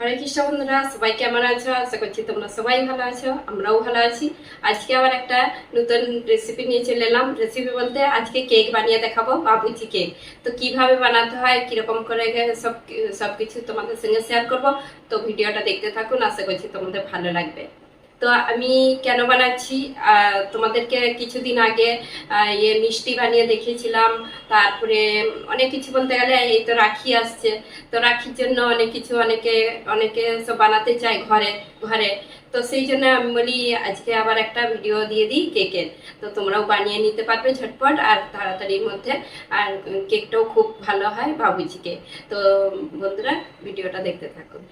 হরে কৃষ্ণ বন্ধুরা সবাই কেমন আছো? আশা করছি তোমরা সবাই ভালো আছো, আমরাও ভালো আছি। আজকে আবার একটা নতুন রেসিপি নিয়ে চলে এলাম। রেসিপি বলতে আজকে কেক বানিয়ে দেখাবো বাবুচি কেক তো কীভাবে বানাতে হয়, কীরকম করে সব সব কিছু তোমাদের সঙ্গে শেয়ার করব, তো ভিডিওটা দেখতে থাকুন, আশা করছি তোমাদের ভালো লাগবে। তো আমি কেন বানাচ্ছি? তোমাদেরকে কিছুদিন আগে ইয়ে মিষ্টি বানিয়ে দেখিয়েছিলাম। তারপরে অনেক কিছু বলতে গেলে এই তো রাখি আসছে। তো রাখির জন্য অনেক কিছু অনেকে অনেকে সব বানাতে চায় ঘরে ঘরে। তো সেই জন্য আমি বলি, আজকে আবার একটা ভিডিও দিয়ে দিই কেকের। তো তোমরাও বানিয়ে নিতে পারবে ঝটপট আর তাড়াতাড়ির মধ্যে। আর কেকটাও খুব ভালো হয় বাবুজি কেক তো বন্ধুরা, ভিডিওটা দেখতে থাকুন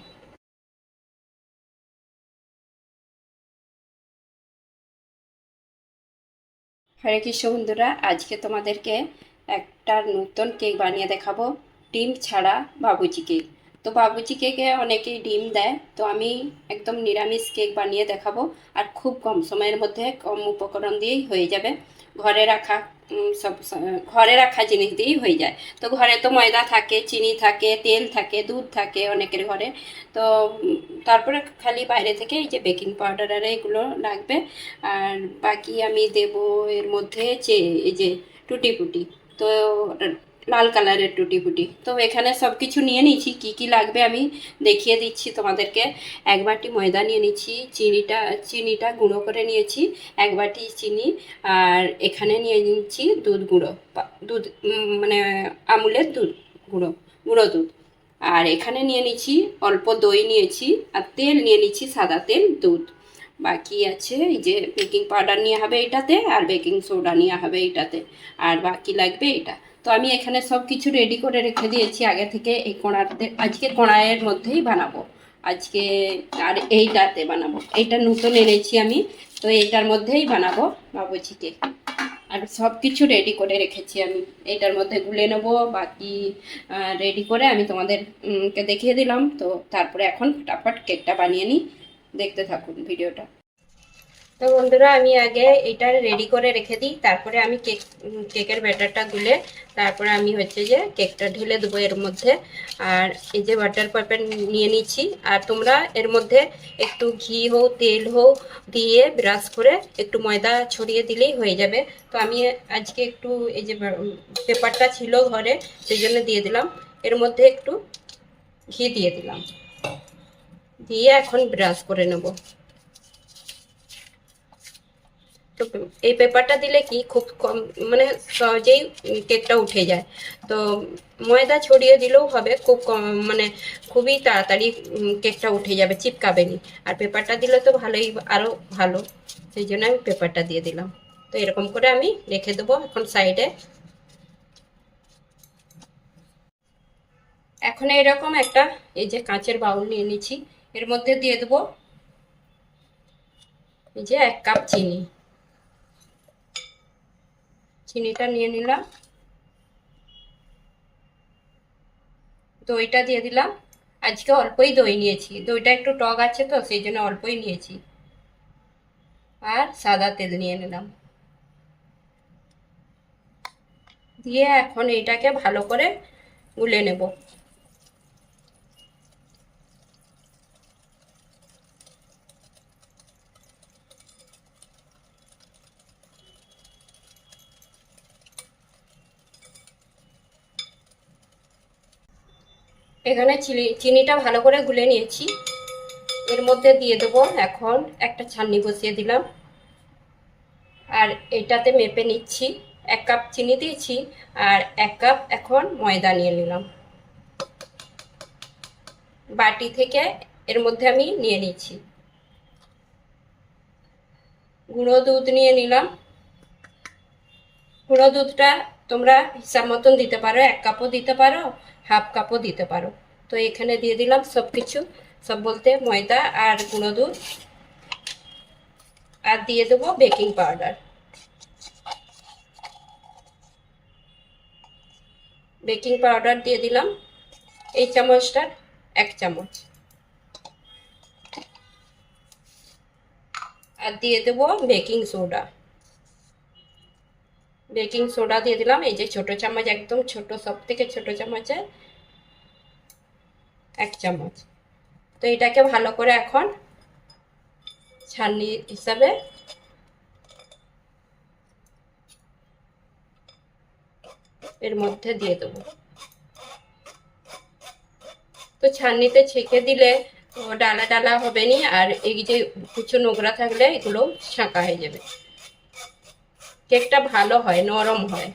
হরে কৃষ্ণ বন্ধুরা, আজকে তোমাদেরকে একটা নতুন কেক বানিয়ে দেখাবো, ডিম ছাড়া বাবুজি কেক তো বাবুজি কেকে অনেকেই ডিম দেয়, তো আমি একদম নিরামিষ কেক বানিয়ে দেখাবো, আর খুব কম সময়ের মধ্যে কম উপকরণ দিয়েই হয়ে যাবে। ঘরে রাখা সব ঘরে রাখা জিনিস দিয়েই হয়ে যায়। তো ঘরে তো ময়দা থাকে, চিনি থাকে, তেল থাকে, দুধ থাকে অনেকের ঘরে। তো, তারপরে খালি বাইরে থেকে এই যে বেকিং পাউডার আর এগুলো লাগবে। আর বাকি আমি দেব এর মধ্যে যে, এই যে, টুটি ফুটি। তো লাল কালারের টুটি ফুটি। তো এখানে সব কিছু নিয়ে নিচ্ছি কি কি লাগবে আমি দেখিয়ে দিচ্ছি তোমাদেরকে। এক বাটি ময়দা নিয়ে নিচ্ছি চিনিটা চিনিটা গুঁড়ো করে নিয়েছি, এক বাটি চিনি, আর এখানে নিয়ে নিচ্ছি দুধ গুঁড়ো দুধ মানে আমুলের দুধ গুঁড়ো গুঁড়ো দুধ। আর এখানে নিয়ে নিচ্ছি অল্প দই নিয়েছি, আর তেল নিয়ে নিচ্ছি সাদা তেল, দুধ। বাকি আছে এই যে বেকিং পাউডার নিয়ে হবে এটাতে, আর বেকিং সোডা নিয়ে হবে এটাতে। আর বাকি লাগবে এটা। তো আমি এখানে সব কিছু রেডি করে রেখে দিয়েছি। আগে থেকে এই কোড়াতে আজকে কোড়াইয়ের মধ্যেই বানাবো। আজকে আর এইটাতে বানাবো। এইটা নতুন এনেছি আমি তো এইটার মধ্যেই বানাবো বাবুজি কেক আর সব কিছু রেডি করে রেখেছি আমি। এইটার মধ্যে গুলে নেব বাকি রেডি করে আমি তোমাদের উম, কে দেখিয়ে দিলাম। তো তারপরে এখন ফটাফট কেকটা বানিয়ে নিই। দেখতে থাকুন ভিডিওটা। তো বন্ধুরা, আমি আগে এটা রেডি করে রেখে দিই। তারপরে আমি কেক কেকের ব্যাটারটা গুলে তারপরে আমি হচ্ছে যে কেকটা ঢেলে দেবো এর মধ্যে। আর এই যে বাটার পেপার নিয়ে নিচ্ছি। আর তোমরা এর মধ্যে একটু ঘি হোক, তেল হোক দিয়ে ব্রাশ করে একটু ময়দা ছড়িয়ে দিলেই হয়ে যাবে। তো আমি আজকে একটু এই যে পেপারটা ছিল ঘরে, সেই জন্য দিয়ে দিলাম। এর মধ্যে একটু ঘি দিয়ে দিলাম। দিয়ে এখন ব্রাশ করে নেব। তো এই পেপারটা দিলে কি খুব কম মানে সহজেই কেকটা উঠে যায়। তো ময়দা ছড়িয়ে দিলেও হবে, খুব কম মানে খুবই তাড়াতাড়ি কেকটা উঠে যাবে চিপকাবে নি আর পেপারটা দিলে তো ভালোই আরও ভালো। সেই জন্য আমি পেপারটা দিয়ে দিলাম। তো এরকম করে আমি রেখে দেবো এখন সাইডে। এখন এরকম একটা, এই যে কাঁচের বাউল নিয়ে নিচ্ছি। এর মধ্যে দিয়ে দেবো এই যে এক কাপ চিনি। চিনিটা নিয়ে নিলাম। দইটা দিয়ে দিলাম। আজকে অল্পই দই নিয়েছি। দইটা একটু টক আছে তো, সেই জন্য অল্পই নিয়েছি। আর সাদা তেল নিয়ে নিলাম। দিয়ে এখন এটাকে ভালো করে গুলে নেব। এখানে চিনি, চিনিটা ভালো করে গুলে নিয়েছি। এর মধ্যে দিয়ে দেবো এখন একটা ছান্নি বসিয়ে দিলাম। আর এটাতে মেপে নিচ্ছি। এক কাপ চিনি দিয়েছি আর এক কাপ এখন ময়দা নিয়ে নিলাম। বাটি থেকে এর মধ্যে আমি নিয়ে নিচ্ছি। গুঁড়ো দুধ নিয়ে নিলাম। গুঁড়ো দুধটা তোমরা হিসাব মতন দিতে পারো, এক কাপও দিতে পারো, হাফ কাপও দিতে পারো। তো এখানে দিয়ে দিলাম সব কিছু সব বলতে ময়দা আর গুঁড়ো দুধ। আর দিয়ে দেবো বেকিং পাউডার। বেকিং পাউডার দিয়ে দিলাম এই চামচটার এক চামচ। আর দিয়ে দেবো বেকিং সোডা। বেকিং সোডা দিয়ে দিলাম। এই যে ছোট চামচ, একদম ছোট সব থেকে ছোট চামচে এক চামচ। তো এটাকে ভালো করে এখন ছাননি হিসাবে এর মধ্যে দিয়ে দেবো। তো ছাননিতে ছেঁকে দিলে ডালা ডালা হবে নি, আর এই যে কিছু নোংরা থাকলে এগুলো ছাঁকা হয়ে যাবে। কেকটা ভালো হয়, নরম হয়।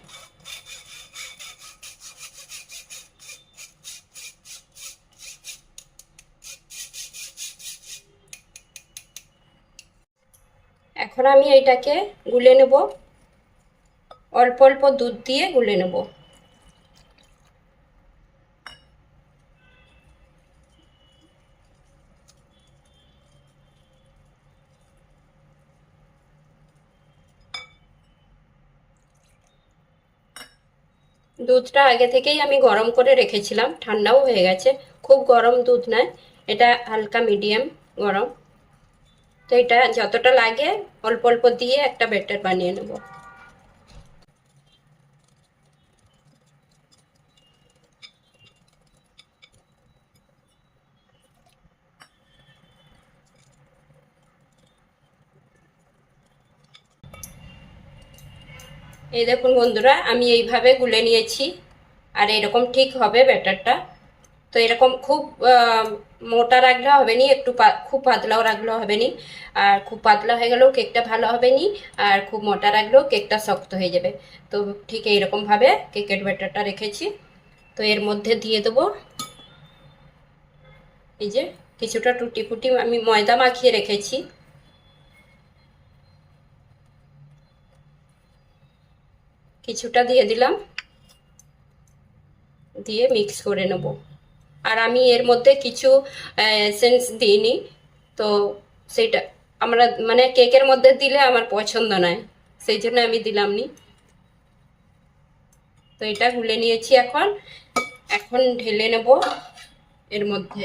এখন আমি এটাকে গুলে নেব। অল্প অল্প দুধ দিয়ে গুলে নেব। দুধটা আগে থেকেই আমি গরম করে রেখেছিলাম। ঠান্ডাও হয়ে গেছে। খুব গরম দুধ নয়। এটা হালকা মিডিয়াম গরম। তো এটা যতটা লাগে অল্প অল্প দিয়ে একটা ব্যাটার বানিয়ে নেব। এই দেখুন বন্ধুরা, আমি এইভাবে গুলে নিয়েছি, আর এরকম ঠিক হবে ব্যাটারটা। তো এরকম খুব মোটা রাখলে হবে নি, একটু খুব পাতলাও রাখলেও হবে নি। আর খুব পাতলা হয়ে গেলেও কেকটা ভালো হবে নি, আর খুব মোটা রাখলেও কেকটা শক্ত হয়ে যাবে। তো ঠিক এইরকমভাবে কেকের ব্যাটারটা রেখেছি। তো এর মধ্যে দিয়ে দেবো। এই যে, কিছুটা টুটি ফুটি আমি ময়দা মাখিয়ে রেখেছি। কিছুটা দিয়ে দিলাম। দিয়ে মিক্স করে নেব। আর আমি এর মধ্যে কিছু এসেন্স দিইনি। তো সেটা আমরা মানে কেকের মধ্যে দিলে আমার পছন্দ নয়। সেই জন্য আমি দিলাম নি। তো এটা গুলে নিয়েছি এখন। এখন ঢেলে নেব এর মধ্যে।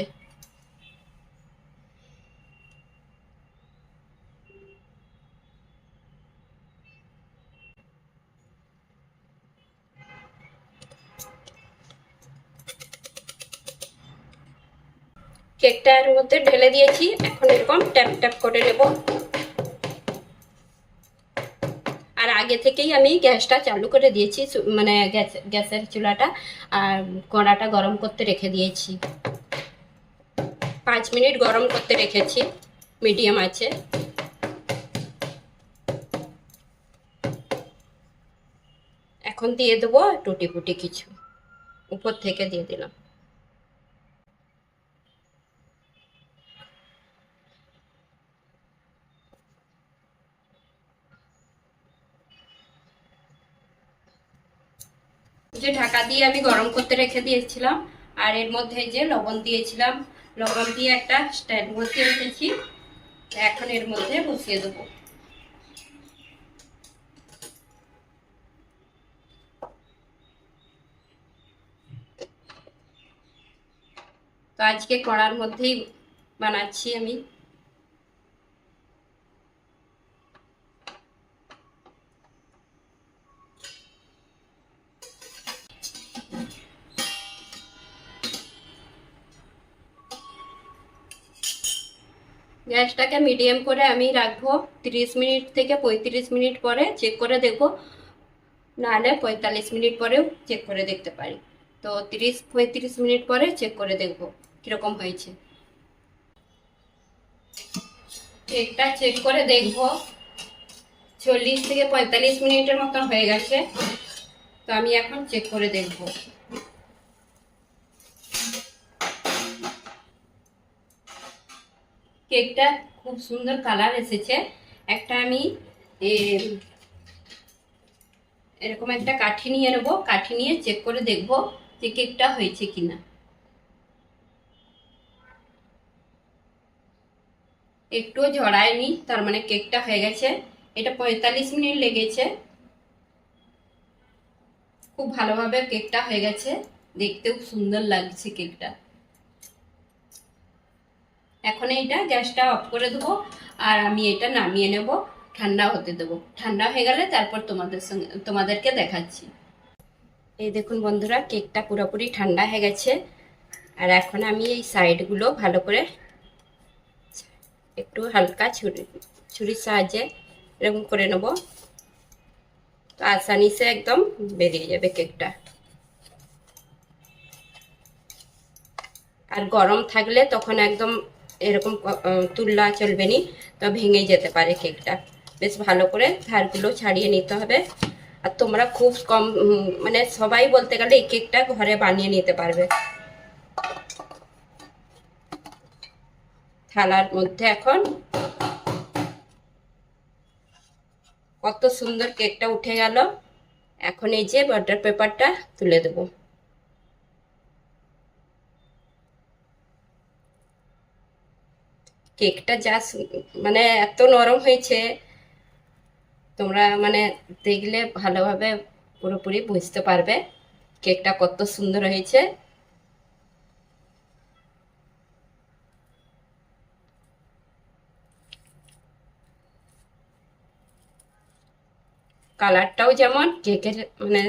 কেকটা এর মধ্যে ঢেলে দিয়েছি। এখন এরকম ট্যাপ ট্যাপ করে নেব। আর আগে থেকেই আমি গ্যাসটা চালু করে দিয়েছি মানে গ্যাস, গ্যাসের চুলাটা, আর কড়াটা গরম করতে রেখে দিয়েছি। পাঁচ মিনিট গরম করতে রেখেছি, মিডিয়াম আছে। এখন দিয়ে দেবো টুটি ফুটি কিছু। উপর থেকে দিয়ে দিলাম। যে ঢাকা দিয়ে আমি গরম করতে রেখে দিয়েছিলাম, আর এর মধ্যে যে লবণ দিয়েছিলাম, লবণ দিয়ে একটা স্ট্যান্ড বসিয়ে রেখেছি, এখন এর মধ্যে বসিয়ে দেবো। তো আজকে কড়ার মধ্যেই বানাচ্ছি আমি। গ্যাসটাকে মিডিয়াম করে আমি রাখব তিরিশ মিনিট থেকে পঁয়ত্রিশ মিনিট পরে চেক করে দেখব। নাহলে পঁয়তাল্লিশ মিনিট পরেও চেক করে দেখতে পারি। তো তিরিশ, পঁয়ত্রিশ মিনিট পরে চেক করে দেখব কীরকম হয়েছে। কেকটা চেক করে দেখব। চল্লিশ থেকে পঁয়তাল্লিশ মিনিটের মতন হয়ে গেছে। তো আমি এখন চেক করে দেখব। কেকটা খুব সুন্দর কালার এসেছে। একটা আমি এরকম একটা কাঠি নিয়ে নেব। কাঠি নিয়ে চেক করে দেখব যে কেকটা হয়েছে কিনা। একটুও ঝড়ায়নি তার মানে কেকটা হয়ে গেছে। এটা পঁয়তাল্লিশ মিনিট লেগেছে। খুব ভালোভাবে কেকটা হয়ে গেছে। দেখতেও সুন্দর লাগছে কেকটা। এখন এইটা গ্যাসটা অফ করে দেবো আর আমি এটা নামিয়ে নেব, ঠান্ডা হতে দেবো। ঠান্ডা হয়ে গেলে তারপর তোমাদের সঙ্গে, তোমাদেরকে দেখাচ্ছি। এই দেখুন বন্ধুরা, কেকটা পুরোপুরি ঠান্ডা হয়ে গেছে। আর এখন আমি এই সাইডগুলো ভালো করে একটু হালকা ছুরি, ছুরির সাহায্যে এরকম করে নেব। তো আসানিসে একদম বেরিয়ে যাবে কেকটা। আর গরম থাকলে তখন একদম এরকম তুললা চলবে নি, তো ভেঙে যেতে পারে কেকটা। বেশ ভালো করে ধারগুলো ছাড়িয়ে নিতে হবে। আর তোমরা খুব কম মানে সবাই বলতে গেলে এই কেকটা ঘরে বানিয়ে নিতে পারবে। থালার মধ্যে এখন কত সুন্দর কেকটা উঠে গেল। এখন এই যে বাটার পেপারটা তুলে দেবো। কেকটা যা মানে এত নরম হয়েছে। তোমরা মানে দেখলে ভালোভাবে পুরোপুরি বুঝতে পারবে কেকটা কত সুন্দর হয়েছে। কালারটাও যেমন, কেকের মানে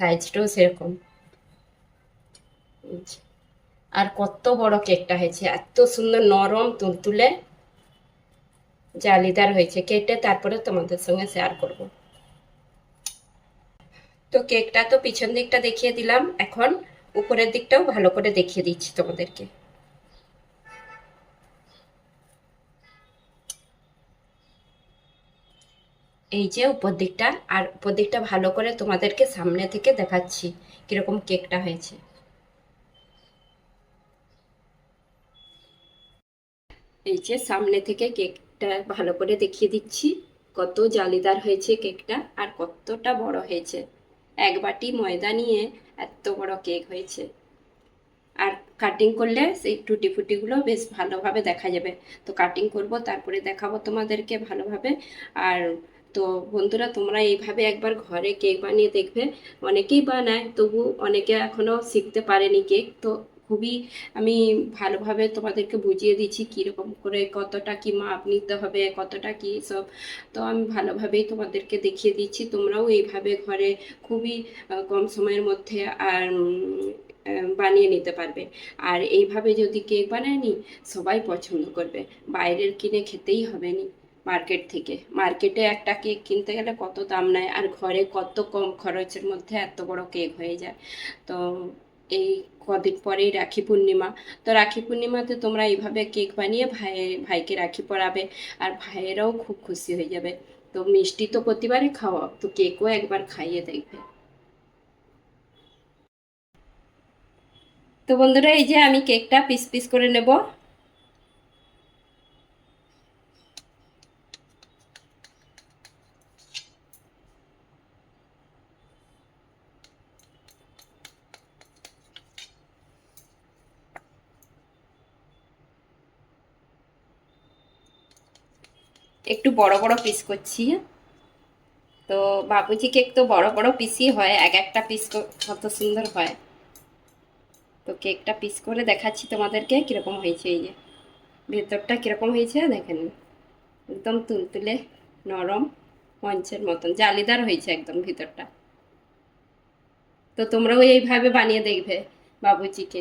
সাইজটাও সেরকম। আর কত বড় কেকটা হয়েছে, এত সুন্দর নরম তুলতুলে জালিদার হয়েছে। কেটে তারপরে তোমাদের সঙ্গে শেয়ার করব। তো কেকটা তো পিছন দিকটা দেখিয়ে দিলাম, এখন উপরের দিকটাও ভালো করে দেখিয়ে দিচ্ছি তোমাদেরকে। এই যে উপর দিকটা, আর উপর দিকটা ভালো করে তোমাদেরকে সামনে থেকে দেখাচ্ছি কীরকম কেকটা হয়েছে। এই যে সামনে থেকে কেকটা ভালো করে দেখিয়ে দিচ্ছি, কত জালিদার হয়েছে কেকটা আর কতটা বড় হয়েছে। এক বাটি ময়দা নিয়ে এত বড় কেক হয়েছে। আর কাটিং করলে সেই টুটি ফুটিগুলো বেশ ভালোভাবে দেখা যাবে। তো কাটিং করব, তারপরে দেখাবো তোমাদেরকে ভালোভাবে। আর তো বন্ধুরা, তোমরা এইভাবে একবার ঘরে কেক বানিয়ে দেখবে। অনেকেই বানায়, তবু অনেকে এখনও শিখতে পারেনি কেক। তো খুবই আমি ভালোভাবে তোমাদেরকে বুঝিয়ে দিচ্ছি কীরকম করে কতটা কি মাপ নিতে হবে, কতটা কি সব। তো আমি ভালোভাবেই তোমাদেরকে দেখিয়ে দিচ্ছি, তোমরাও এইভাবে ঘরে খুবই কম সময়ের মধ্যে আর বানিয়ে নিতে পারবে। আর এইভাবে যদি কেক বানায় নি, সবাই পছন্দ করবে। বাইরের কিনে খেতেই হবে নি মার্কেট থেকে। মার্কেটে একটা কেক কিনতে গেলে কত দাম নেয়, আর ঘরে কত কম খরচের মধ্যে এত বড় কেক হয়ে যায়। তো এই কদিন পরেই রাখি পূর্ণিমা। তো রাখি পূর্ণিমাতে তোমরা এইভাবে কেক বানিয়ে ভাই, ভাইকে রাখি পরাবে আর ভাইয়েরাও খুব খুশি হয়ে যাবে। তো মিষ্টি তো প্রতিবারই খাওয়া, তো কেকও একবার খাইয়ে দেখবে। তো বন্ধুরা, এই যে আমি কেকটা পিস পিস করে নেব। একটু বড় বড় পিস করছি। তো বাবুজি কেক তো বড় বড় পিসই হয়, এক একটা পিস কত সুন্দর হয়। তো কেকটা পিস করে দেখাচ্ছি তোমাদেরকে কীরকম হয়েছে এই যে। ভেতরটা কীরকম হয়েছে দেখেন। একদম তুলতুলে, নরম, মঞ্চের মতন, জালিদার হয়েছে একদম ভিতরটা। তো তোমরাও এইভাবে বানিয়ে দেখবে বাবুজিকে।